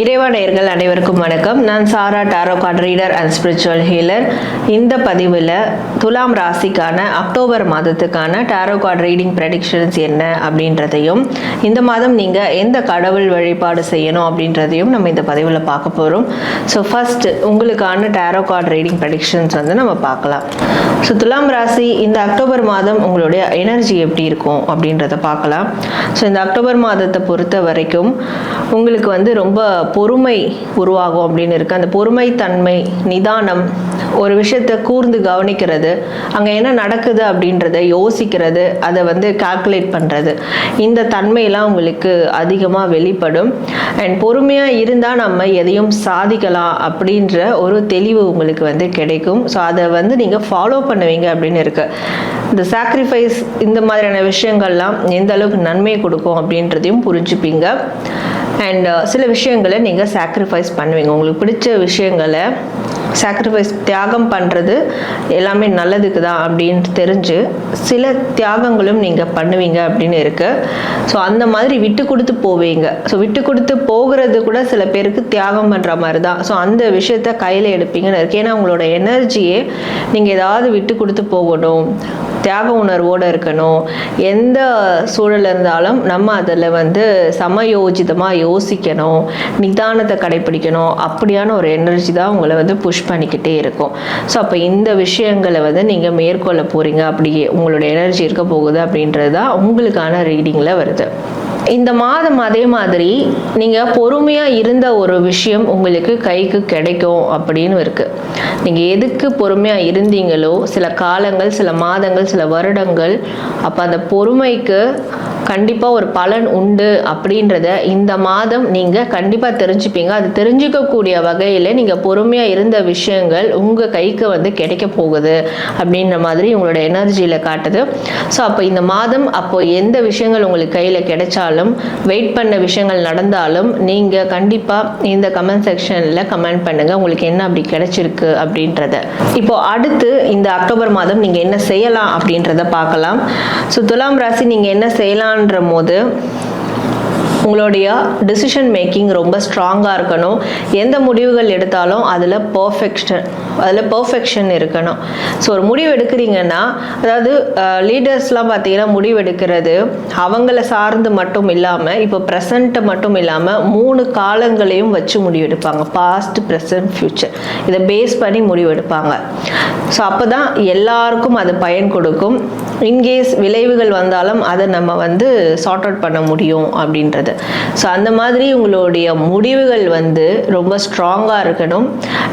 இறைவனையர்கள் அனைவருக்கும் வணக்கம். நான் Sara tarot card reader and spiritual healer இந்த பதிவில் துலாம் ராசிக்கான அக்டோபர் மாதத்துக்கான டாரோ கார்ட் ரீடிங் ப்ரெடிக்ஷன்ஸ் என்ன அப்படின்றதையும் இந்த மாதம் நீங்கள் எந்த கடவுள் வழிபாடு செய்யணும் அப்படின்றதையும் நம்ம இந்த பதிவில் பார்க்க போகிறோம் ஸோ ஃபர்ஸ்ட் உங்களுக்கான டாரோ கார்ட் ரீடிங் ப்ரெடிக்ஷன்ஸ் வந்து நம்ம பார்க்கலாம். ஸோ துலாம் ராசி இந்த அக்டோபர் மாதம் உங்களுடைய எனர்ஜி எப்படி இருக்கும் அப்படின்றத பார்க்கலாம். ஸோ இந்த அக்டோபர் மாதத்தை பொறுத்த வரைக்கும் உங்களுக்கு வந்து ரொம்ப பொறுமை உருவாகும் அப்படின்னு இருக்குது அந்த பொறுமைத்தன்மை நிதானம் ஒரு விஷயத்தை கூர்ந்து கவனிக்கிறது. அங்கே என்ன நடக்குது அப்படின்றத யோசிக்கிறது. அதை வந்து கால்குலேட் பண்ணுறது இந்த தன்மையெல்லாம் உங்களுக்கு அதிகமாக வெளிப்படும். அண்ட் பொறுமையாக இருந்தால் நம்ம எதையும் சாதிக்கலாம் அப்படின்ற ஒரு தெளிவு உங்களுக்கு வந்து கிடைக்கும். ஸோ அதை வந்து நீங்கள் ஃபாலோ பண்ணுவீங்க அப்படின்னு இருக்குது இந்த சாக்ரிஃபைஸ் இந்த மாதிரியான விஷயங்கள்லாம் எந்த அளவுக்கு நன்மையை கொடுக்கும் அப்படின்றதையும் புரிஞ்சுப்பீங்க. அண்ட் uh, சில விஷயங்களை நீங்கள் சாக்ரிஃபைஸ் பண்ணுவீங்க. உங்களுக்கு பிடிச்ச விஷயங்களை சாக்ரிஃபைஸ் தியாகம் பண்ணுறது எல்லாமே நல்லதுக்கு தான் அப்படின்னு தெரிஞ்சு சில தியாகங்களும் நீங்கள் பண்ணுவீங்க அப்படின்னு இருக்குது ஸோ அந்த மாதிரி விட்டு கொடுத்து போவீங்க. ஸோ விட்டு கொடுத்து போகிறது கூட சில பேருக்கு தியாகம் பண்ணுற மாதிரி தான். ஸோ அந்த விஷயத்த கையில் எடுப்பீங்கன்னு இருக்கு. ஏன்னா உங்களோட எனர்ஜியே நீங்கள் ஏதாவது விட்டு கொடுத்து போகணும். தியாக உணர்வோடு இருக்கணும். எந்த சூழல் இருந்தாலும் நம்ம அதில் வந்து சமயோஜிதமாக யோசிக்கணும். நிதானத்தை கடைப்பிடிக்கணும் அப்படியான ஒரு எனர்ஜி தான் உங்களை வந்து புஷ் பண்ணிக்கிட்டே இருக்கும். ஸோ அப்போ இந்த விஷயங்களை வந்து நீங்கள் மேற்கொள்ள போகிறீங்க அப்படியே உங்களோட எனர்ஜி இருக்க போகுது அப்படின்றது தான் உங்களுக்கான ரீடிங்கில் வருது. இந்த மாதம் அதே மாதிரி நீங்கள் பொறுமையாக இருந்த ஒரு விஷயம் உங்களுக்கு கைக்கு கிடைக்கும் அப்படின்னு இருக்குது நீங்கள் எதுக்கு பொறுமையாக இருந்தீங்களோ சில காலங்கள் சில மாதங்கள் சில வருடங்கள் அப்போ அந்த பொறுமைக்கு கண்டிப்பாக ஒரு பலன் உண்டு அப்படின்றத இந்த மாதம் நீங்கள் கண்டிப்பாக தெரிஞ்சுப்பீங்க. அது தெரிஞ்சுக்கக்கூடிய வகையில் நீங்கள் பொறுமையாக இருந்த விஷயங்கள் உங்கள் கைக்கு வந்து கிடைக்க போகுது அப்படின்ற மாதிரி உங்களோட எனர்ஜியில் காட்டுது. ஸோ அப்போ இந்த மாதம் அப்போ எந்த விஷயங்கள் உங்களுக்கு கையில் கிடைச்சாலும் வெயிட் பண்ண விஷயங்கள் நடந்தாலும் நீங்கள் கண்டிப்பாக இந்த கமெண்ட் செக்ஷனில் கமெண்ட் பண்ணுங்கள் உங்களுக்கு என்ன அப்படி கிடைச்சிருக்கு அப்படின்றத. இப்போ அடுத்து இந்த அக்டோபர் மாதம் நீங்கள் என்ன செய்யலாம் அப்படின்றத பார்க்கலாம். ஸோ துலாம் ராசி நீங்கள் என்ன செய்யலாம் செய்யலான்ற போது உங்களுடைய டிசிஷன் மேக்கிங் ரொம்ப ஸ்ட்ராங்காக இருக்கணும். எந்த முடிவுகள் எடுத்தாலும் அதில் பர்ஃபெக்ஷன் அதில் பர்ஃபெக்ஷன் இருக்கணும். ஸோ ஒரு முடிவு எடுக்கிறீங்கன்னா அதாவது லீடர்ஸ்லாம் பார்த்தீங்கன்னா முடிவு எடுக்கிறது அவங்கள சார்ந்து மட்டும் இல்லாமல் இப்போ ப்ரெசண்ட்டை மட்டும் இல்லாமல் மூணு காலங்களையும் வச்சு முடிவெடுப்பாங்க பாஸ்ட் ப்ரெசன்ட் ஃப்யூச்சர் இதை பேஸ் பண்ணி முடிவெடுப்பாங்க ஸோ அப்போ தான் எல்லாருக்கும் அது பயன் கொடுக்கும். இன்கேஸ் விளைவுகள் வந்தாலும் அதை நம்ம வந்து சார்ட் அவுட் பண்ண முடியும் அப்படின்றது. ஸோ அந்த மாதிரி உங்களுடைய முடிவுகள் வந்து ரொம்ப ஸ்ட்ராங்காக இருக்கணும்.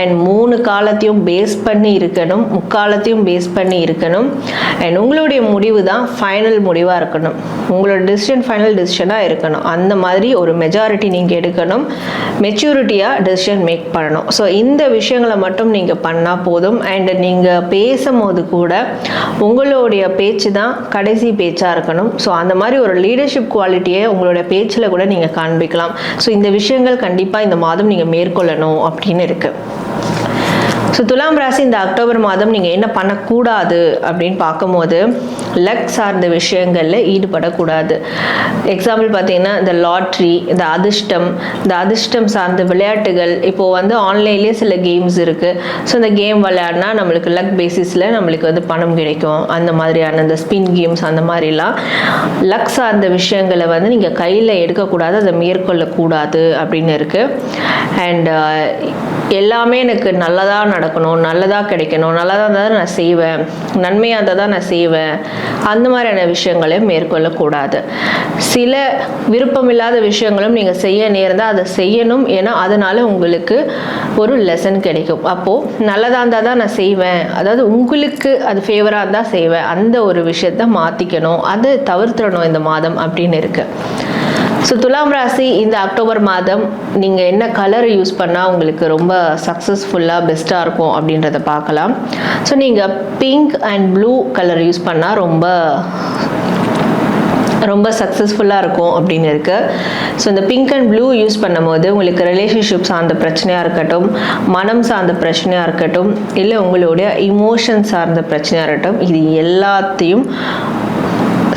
அண்ட் மூணு காலத்தையும் பேஸ் பண்ணி இருக்கணும் முக்காலத்தையும் பேஸ் பண்ணி இருக்கணும். அண்ட் உங்களுடைய முடிவு தான் ஃபைனல் முடிவாக இருக்கணும். உங்களோட டிசிஷன் ஃபைனல் டிசிஷனாக இருக்கணும். அந்த மாதிரி ஒரு மெஜாரிட்டி நீங்கள் எடுக்கணும். மெச்சூரிட்டியாக டிசிஷன் மேக் பண்ணணும். ஸோ இந்த விஷயங்களை மட்டும் நீங்கள் பண்ணால் போதும். அண்ட் நீங்கள் பேசும்போது கூட உங்களுடைய பேச்சு தான் கடைசி பேச்சாக இருக்கணும். ஸோ அந்த மாதிரி ஒரு லீடர்ஷிப் குவாலிட்டியை உங்களுடைய பேச்சில் கூட நீங்கள் காண்பிக்கலாம். ஸோ இந்த விஷயங்கள் கண்டிப்பாக இந்த மாதம் நீங்கள் மேற்கொள்ளணும் அப்படின்னு இருக்குது ஸோ துலாம் ராசி இந்த அக்டோபர் மாதம் நீங்கள் என்ன பண்ணக்கூடாது அப்படின்னு பார்க்கும்போது லக் சார்ந்த விஷயங்களில் ஈடுபடக்கூடாது. எக்ஸாம்பிள் பார்த்தீங்கன்னா இந்த லாட்ரி இந்த அதிர்ஷ்டம் இந்த அதிர்ஷ்டம் சார்ந்த விளையாட்டுகள் இப்போது வந்து ஆன்லைன்லேயே சில கேம்ஸ் இருக்குது ஸோ இந்த கேம் விளையாடினா நம்மளுக்கு லக் பேசிஸில் நம்மளுக்கு வந்து பணம் கிடைக்கும். அந்த மாதிரியான இந்த ஸ்பின் கேம்ஸ் அந்த மாதிரிலாம் லக் சார்ந்த விஷயங்களை வந்து நீங்கள் கையில் எடுக்கக்கூடாது அதை மேற்கொள்ளக்கூடாது அப்படின்னு இருக்குது அண்ட் எல்லாமே எனக்கு நல்லதாக நடக்கும். நடக்கணும் நல்லதாக கிடைக்கணும் நல்லதாக இருந்தால் தான் நான் செய்வேன் நன்மையாக இருந்தால் தான் நான் செய்வேன். அந்த மாதிரியான விஷயங்களை மேற்கொள்ளக்கூடாது. சில விருப்பமில்லாத விஷயங்களும் நீங்கள் செய்ய நேர்ந்தால் அதை செய்யணும் ஏன்னா அதனால் உங்களுக்கு ஒரு லெசன் கிடைக்கும். அப்போது நல்லதாக இருந்தால் தான் நான் செய்வேன். அதாவது உங்களுக்கு அது ஃபேவராக இருந்தால் செய்வேன். அந்த ஒரு விஷயத்த மாற்றிக்கணும் அதை தவிர்த்துடணும் இந்த மாதம் அப்படின்னு இருக்குது ஸோ துலாம் ராசி இந்த அக்டோபர் மாதம் நீங்கள் என்ன கலர் யூஸ் பண்ணால் உங்களுக்கு ரொம்ப சக்ஸஸ்ஃபுல்லாக பெஸ்ட்டாக இருக்கும் அப்படின்றத பார்க்கலாம். ஸோ நீங்கள் pink and blue colour use பண்ணால் ரொம்ப ரொம்ப சக்ஸஸ்ஃபுல்லாக இருக்கும் அப்படின்னு இருக்குது ஸோ இந்த பிங்க் அண்ட் ப்ளூ யூஸ் பண்ணும்போது உங்களுக்கு ரிலேஷன்ஷிப் சார்ந்த பிரச்சனையாக இருக்கட்டும் மனம் சார்ந்த பிரச்சனையாக இருக்கட்டும் இல்லை உங்களுடைய இமோஷன் சார்ந்த பிரச்சனையாக இருக்கட்டும் இது எல்லாத்தையும்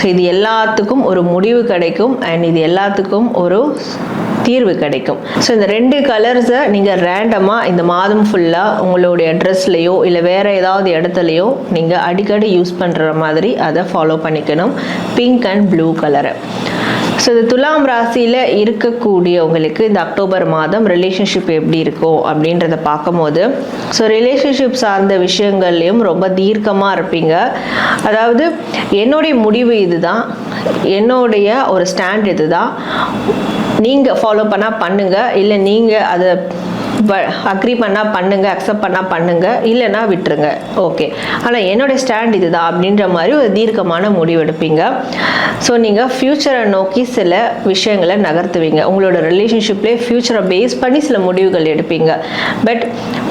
ஸோ இது எல்லாத்துக்கும் ஒரு முடிவு கிடைக்கும் அண்ட் இது எல்லாத்துக்கும் ஒரு தீர்வு கிடைக்கும். ஸோ இந்த ரெண்டு கலர்ஸை நீங்கள் ரேண்டமாக இந்த மாதம் ஃபுல்லாக உங்களுடைய ட்ரெஸ்லையோ இல்லை வேறு ஏதாவது இடத்துலையோ நீங்கள் அடிக்கடி யூஸ் பண்ணுற மாதிரி அதை ஃபாலோ பண்ணிக்கணும். பிங்க் அண்ட் ப்ளூ கலரை ஸோ இது துலாம் ராசியில் இருக்கக்கூடியவங்களுக்கு இந்த அக்டோபர் மாதம் ரிலேஷன்ஷிப் எப்படி இருக்கும் அப்படின்றத பார்க்கும்போது ஸோ ரிலேஷன்ஷிப் சார்ந்த விஷயங்கள்லையும் ரொம்ப தீர்க்கமாக இருப்பீங்க. அதாவது என்னுடைய முடிவு இதுதான். என்னுடைய ஒரு ஸ்டாண்ட் இதுதான். நீங்கள் ஃபாலோ பண்ணால் பண்ணுங்கள் இல்லை நீங்கள் அதை அக்ரி பண்ணால் பண்ணுங்கள் அக்செப்ட் பண்ணால் பண்ணுங்கள் இல்லைன்னா விட்டுருங்க. ஓகே ஆனால் என்னோட ஸ்டாண்ட் இதுதான் அப்படின்ற மாதிரி ஒரு தீர்க்கமான முடிவெடுப்பீங்க ஸோ நீங்கள் ஃப்யூச்சரை நோக்கி சில விஷயங்களை நகர்த்துவீங்க. உங்களோட ரிலேஷன்ஷிப்லேயே ஃப்யூச்சரை பேஸ் பண்ணி சில முடிவுகள் எடுப்பீங்க. பட்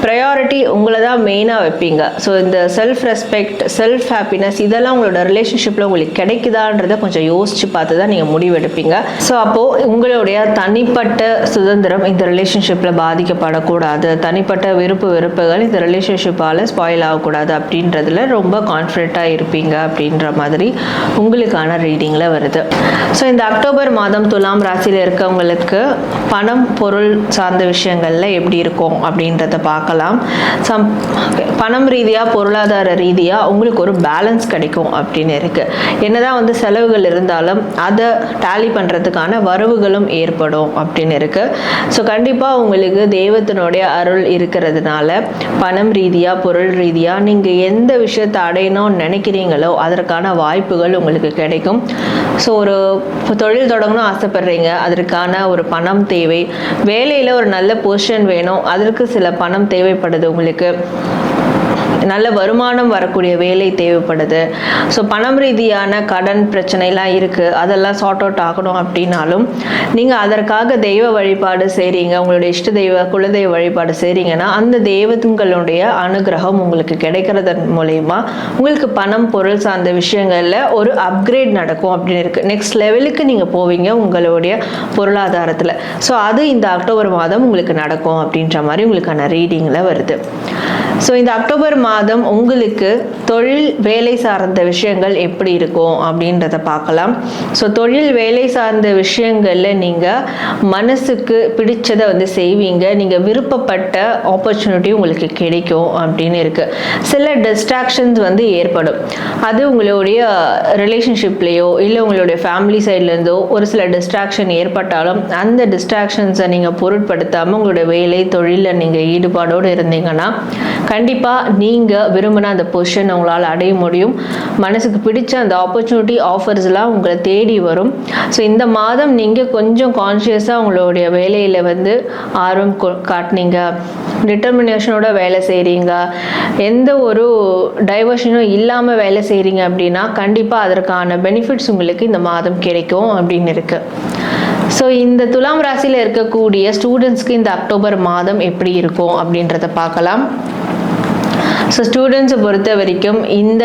ப்ரையாரிட்டி உங்களை தான் மெயினாக வைப்பீங்க. ஸோ இந்த செல்ஃப் ரெஸ்பெக்ட் செல்ஃப் ஹாப்பினஸ் இதெல்லாம் உங்களோட ரிலேஷன்ஷிப்பில் உங்களுக்கு கிடைக்குதான்றதை கொஞ்சம் யோசிச்சு பார்த்து தான் நீங்கள் முடிவெடுப்பீங்க ஸோ அப்போது உங்களுடைய தனிப்பட்ட சுதந்திரம் இந்த ரிலேஷன்ஷிப்பில் பாதிக்கப்படும் பாதிக்கப்படக்கூடாது தனிப்பட்ட விருப்பு வெறுப்புகள் இந்த ரிலேஷன்ஷிப்பால் ஸ்பாயில் ஆகக்கூடாது அப்படின்றதுல ரொம்ப கான்ஃபிடென்ட்டாக இருப்பீங்க அப்படின்ற மாதிரி உங்களுக்கான ரீடிங்கில் வருது. ஸோ இந்த அக்டோபர் மாதம் துலாம் ராசியில் இருக்கவங்களுக்கு பணம் பொருள் சார்ந்த விஷயங்களில் எப்படி இருக்கும் அப்படின்றத பார்க்கலாம். சம் பணம் ரீதியாக பொருளாதார ரீதியாக உங்களுக்கு ஒரு பேலன்ஸ் கிடைக்கும் அப்படின்னு இருக்குது என்னதான் வந்து செலவுகள் இருந்தாலும் அதை டேலி பண்ணுறதுக்கான வரவுகளும் ஏற்படும் அப்படின்னு இருக்குது ஸோ கண்டிப்பாக உங்களுக்கு தெய்வத்தினுடைய அருள் இருக்கிறதுனால பணம் ரீதியாக பொருள் ரீதியாக நீங்கள் எந்த விஷயத்தை அடையணும்னு நினைக்கிறீங்களோ அதற்கான வாய்ப்புகள் உங்களுக்கு கிடைக்கும். ஸோ ஒரு தொழில் தொடங்கணும் ஆசைப்படுறீங்க. அதற்கான ஒரு பணம் தேவை. வேலையில் ஒரு நல்ல பொசிஷன் வேணும். அதற்கு சில பணம் தேவைப்படுது உங்களுக்கு. நல்ல வருமானம் வரக்கூடிய வேலை தேவைப்படுது. ஸோ பணம் ரீதியான கடன் பிரச்சனைலாம் இருக்குது அதெல்லாம் சார்ட் அவுட் ஆகணும் அப்படின்னாலும் நீங்கள் அதற்காக தெய்வ வழிபாடு செய்கிறீங்க உங்களுடைய இஷ்ட தெய்வ குலதெய்வ வழிபாடு செய்கிறீங்கன்னா அந்த தெய்வத்துங்களுடைய அனுகிரகம் உங்களுக்கு கிடைக்கிறதன் மூலயமா உங்களுக்கு பணம் பொருள் சார்ந்த விஷயங்களில் ஒரு அப்கிரேட் நடக்கும் அப்படின்னு இருக்குது நெக்ஸ்ட் லெவலுக்கு நீங்கள் போவீங்க உங்களுடைய பொருளாதாரத்தில். ஸோ அது இந்த அக்டோபர் மாதம் உங்களுக்கு நடக்கும் அப்படின்ற மாதிரி உங்களுக்கான ரீடிங்கில் வருது. ஸோ இந்த அக்டோபர் மாதம் உங்களுக்கு தொழில் வேலை சார்ந்த விஷயங்கள் எப்படி இருக்கும் அப்படின்றத பார்க்கலாம். ஸோ தொழில் வேலை சார்ந்த விஷயங்களில் நீங்கள் மனசுக்கு பிடிச்சதை வந்து செய்வீங்க. நீங்கள் விருப்பப்பட்ட ஆப்பர்ச்சுனிட்டி உங்களுக்கு கிடைக்கும் அப்படின்னு இருக்குது சில டிஸ்ட்ராக்ஷன்ஸ் வந்து ஏற்படும். அது உங்களுடைய ரிலேஷன்ஷிப்லேயோ இல்லை உங்களுடைய ஃபேமிலி சைட்லேருந்தோ ஒரு சில டிஸ்ட்ராக்ஷன் ஏற்பட்டாலும் அந்த டிஸ்ட்ராக்ஷன்ஸை நீங்கள் பொருட்படுத்தாமல் உங்களுடைய வேலை தொழிலில் நீங்கள் ஈடுபாடோடு இருந்தீங்கன்னா கண்டிப்பாக நீங்கள் விரும்பின அந்த பொசிஷன் உங்களால் அடைய முடியும். மனசுக்கு பிடிச்ச அந்த ஆப்பர்ச்சுனிட்டி ஆஃபர்ஸ்லாம் உங்களை தேடி வரும். ஸோ இந்த மாதம் நீங்கள் கொஞ்சம் கான்ஷியஸாக உங்களுடைய வேலையில் வந்து ஆர்வம் கொ- காட்டுனீங்க. டிட்டர்மினேஷனோட வேலை செய்கிறீங்க எந்த ஒரு டைவர்ஷனும் இல்லாமல் வேலை செய்கிறீங்க அப்படின்னா கண்டிப்பாக அதற்கான பெனிஃபிட்ஸ் உங்களுக்கு இந்த மாதம் கிடைக்கும் அப்படின்னு இருக்குது ஸோ இந்த துலாம் ராசியில் இருக்கக்கூடிய ஸ்டூடெண்ட்ஸ்க்கு இந்த அக்டோபர் மாதம் எப்படி இருக்கும் அப்படின்றத பார்க்கலாம். ஸோ ஸ்டூடெண்ட்ஸை பொறுத்த வரைக்கும் இந்த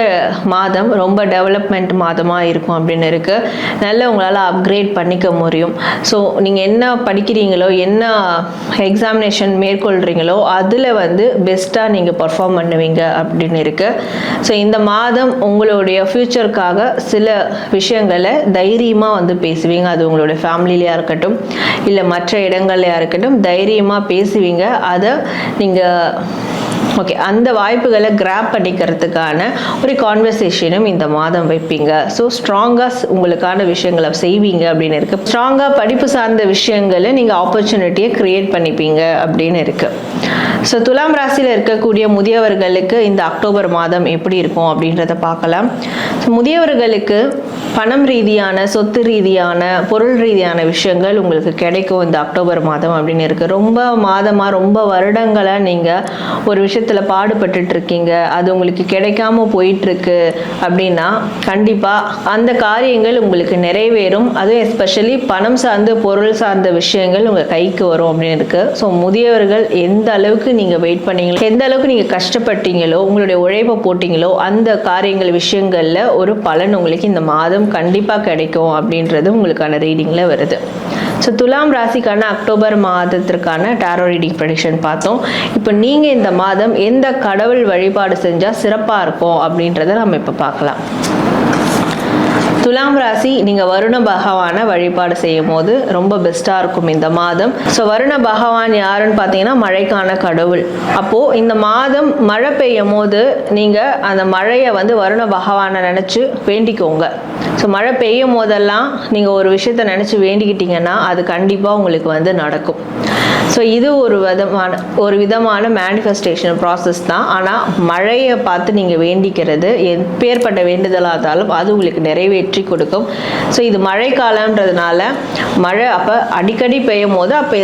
மாதம் ரொம்ப டெவலப்மெண்ட் மாதமாக இருக்கும் அப்படின்னு இருக்குது நல்ல உங்களால் அப்கிரேட் பண்ணிக்க முடியும். ஸோ நீங்கள் என்ன படிக்கிறீங்களோ என்ன எக்ஸாமினேஷன் மேற்கொள்கிறீங்களோ அதில் வந்து பெஸ்ட்டாக நீங்கள் பர்ஃபார்ம் பண்ணுவீங்க அப்படின்னு இருக்குது ஸோ இந்த மாதம் உங்களுடைய ஃப்யூச்சருக்காக சில விஷயங்களை தைரியமாக வந்து பேசுவீங்க. அது உங்களுடைய ஃபேமிலிலையாக இருக்கட்டும் இல்லை மற்ற இடங்கள்லையாக இருக்கட்டும் தைரியமாக பேசுவீங்க. அதை நீங்கள் ஓகே அந்த வாய்ப்புகளை கிராப் பண்ணிக்கிறதுக்கான ஒரு கான்வர்சேஷனும் இந்த மாதம் வைப்பீங்க. ஸோ ஸ்ட்ராங்காக உங்களுக்கான விஷயங்களை செய்வீங்க அப்படின்னு இருக்கு. ஸ்ட்ராங்காக படிப்பு சார்ந்த விஷயங்களை நீங்கள் ஆப்பர்ச்சுனிட்டியை க்ரியேட் பண்ணிப்பீங்க அப்படின்னு இருக்கு. ஸோ துலாம் ராசியில் இருக்கக்கூடிய முதியவர்களுக்கு இந்த அக்டோபர் மாதம் எப்படி இருக்கும் அப்படின்றத பார்க்கலாம். ஸோ முதியவர்களுக்கு பணம் ரீதியான சொத்து ரீதியான பொருள் ரீதியான விஷயங்கள் உங்களுக்கு கிடைக்கும் இந்த அக்டோபர் மாதம் அப்படின்னு இருக்குது ரொம்ப மாதமாக ரொம்ப வருடங்களாக நீங்கள் ஒரு விஷயத்தில் பாடுபட்டுட்டு இருக்கீங்க. அது உங்களுக்கு கிடைக்காம போயிட்டுருக்கு அப்படின்னா கண்டிப்பாக அந்த காரியங்கள் உங்களுக்கு நிறைவேறும். அதுவும் எஸ்பெஷலி பணம் சார்ந்த பொருள் சார்ந்த விஷயங்கள் உங்கள் கைக்கு வரும் அப்படின்னு இருக்குது ஸோ முதியவர்கள் எந்த அளவுக்கு நீங்கள் வெயிட் பண்ணீங்களோ எந்த அளவுக்கு நீங்கள் கஷ்டப்பட்டீங்களோ உங்களுடைய உழைப்பை போட்டிங்களோ அந்த காரியங்கள் விஷயங்களில் ஒரு பலன் உங்களுக்கு இந்த மாதம் கண்டிப்பாக கிடைக்கும் அப்படின்றது உங்களுக்கான ரீடிங்கில் வருது. ஸோ துலாம் ராசிக்கான அக்டோபர் மாதத்திற்கான டேரோ ரீடிங் ப்ரடிக்ஷன் பார்த்தோம். இப்போ நீங்கள் இந்த மாதம் எந்த கடவுள் வழிபாடு செஞ்சால் சிறப்பாக இருக்கும் அப்படின்றத நம்ம இப்போ பார்க்கலாம். துலாம் ராசி நீங்கள் வருண பகவானை வழிபாடு செய்யும் போது ரொம்ப பெஸ்ட்டாக இருக்கும் இந்த மாதம். ஸோ வருண பகவான் யாருன்னு பார்த்தீங்கன்னா மழைக்கான கடவுள். அப்போது இந்த மாதம் மழை பெய்யும் போது நீங்கள் அந்த மழையை வந்து வருண பகவானை நினச்சி வேண்டிக்கோங்க. ஸோ மழை பெய்யும் போதெல்லாம் நீங்கள் ஒரு விஷயத்த நினச்சி வேண்டிக்கிட்டீங்கன்னா அது கண்டிப்பாக உங்களுக்கு வந்து நடக்கும். ஸோ இது ஒரு விதமான ஒரு விதமான மேனிஃபெஸ்டேஷன் ப்ராசஸ் தான். ஆனால் மழையை பார்த்து நீங்கள் வேண்டிக்கிறது எப்பேற்பட்ட வேண்டுதலாக இருந்தாலும் அது உங்களுக்கு நிறைவேற்றி கொடுக்கும். ஸோ இது மழை காலம்ன்றதுனால மழை அப்போ அடிக்கடி பெய்யும் போது அப்போ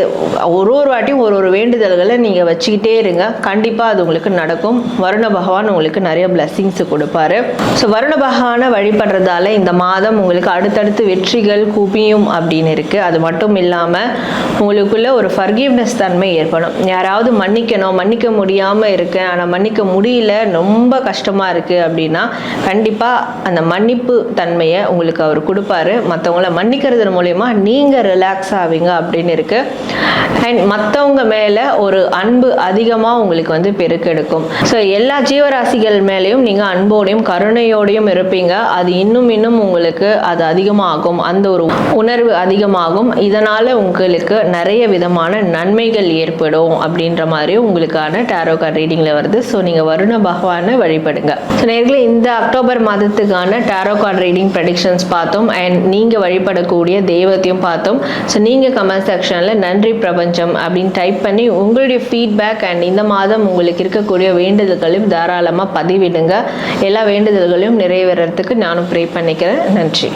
ஒரு ஒரு வாட்டியும் ஒரு ஒரு வேண்டுதல்களை நீங்கள் வச்சுக்கிட்டே இருங்க. கண்டிப்பாக அது உங்களுக்கு நடக்கும். வருண பகவான் உங்களுக்கு நிறைய பிளெஸ்ஸிங்ஸ் கொடுப்பாரு. ஸோ வருண பகவானை வழிபடுறதால இந்த மாதம் உங்களுக்கு அடுத்தடுத்து வெற்றிகள் குவியும் அப்படின்னு இருக்குது அது மட்டும் இல்லாமல் உங்களுக்குள்ள ஒரு ஃபர்கிவ்னஸ் தன்மை ஏற்படும். யாராவது மன்னிக்கணும் மன்னிக்க முடியாமல் இருக்கேன் ஆனால் மன்னிக்க முடியல ரொம்ப கஷ்டமாக இருக்குது அப்படின்னா கண்டிப்பாக அந்த மன்னிப்பு தன்மையை உங்களுக்கு அவர் கொடுப்பாரு. மற்றவங்கள மன்னிக்கிறது மூலயமா நீங்கள் ரிலாக்ஸ் ஆவீங்க அப்படின்னு இருக்குது அண்ட் மற்றவங்க மேலே ஒரு அன்பு அதிகமாக உங்களுக்கு வந்து பெருக்கெடுக்கும். ஸோ எல்லா ஜீவராசிகள் மேலேயும் நீங்கள் அன்போடையும் கருணையோடையும் இருப்பீங்க. அது இன்னும் இன்னும் உங்களுக்கு அது அதிகமாகும். அந்த ஒரு உணர்வு அதிகமாகும். இதனால் உங்களுக்கு நிறைய விதமான நன்மைகள் ஏற்படும் அப்படின்ற மாதிரி உங்களுக்கான டேரோ கார்டு ரீடிங்கில் வருது. ஸோ நீங்கள் வருண பகவானை வழிபடுங்க. ஸோ நேர்களை இந்த அக்டோபர் மாதத்துக்கான டேரோ கார்டு ரீடிங் ப்ரெடிக்ஷன்ஸ் பார்த்தோம். அண்ட் நீங்கள் வழிபடக்கூடிய தெய்வத்தையும் பார்த்தோம். ஸோ நீங்கள் கமெண்ட் செக்ஷனில் நன்றி பிரபஞ்சம் அப்படின்னு டைப் பண்ணி உங்களுடைய ஃபீட்பேக் அண்ட் இந்த மாதம் உங்களுக்கு இருக்கக்கூடிய வேண்டுதல்களையும் தாராளமாக பதிவிடுங்க. எல்லா வேண்டுதல்களையும் நிறைவேறதுக்கு நானும் ப்ரே பண்ணிக்கிறேன். நன்றி.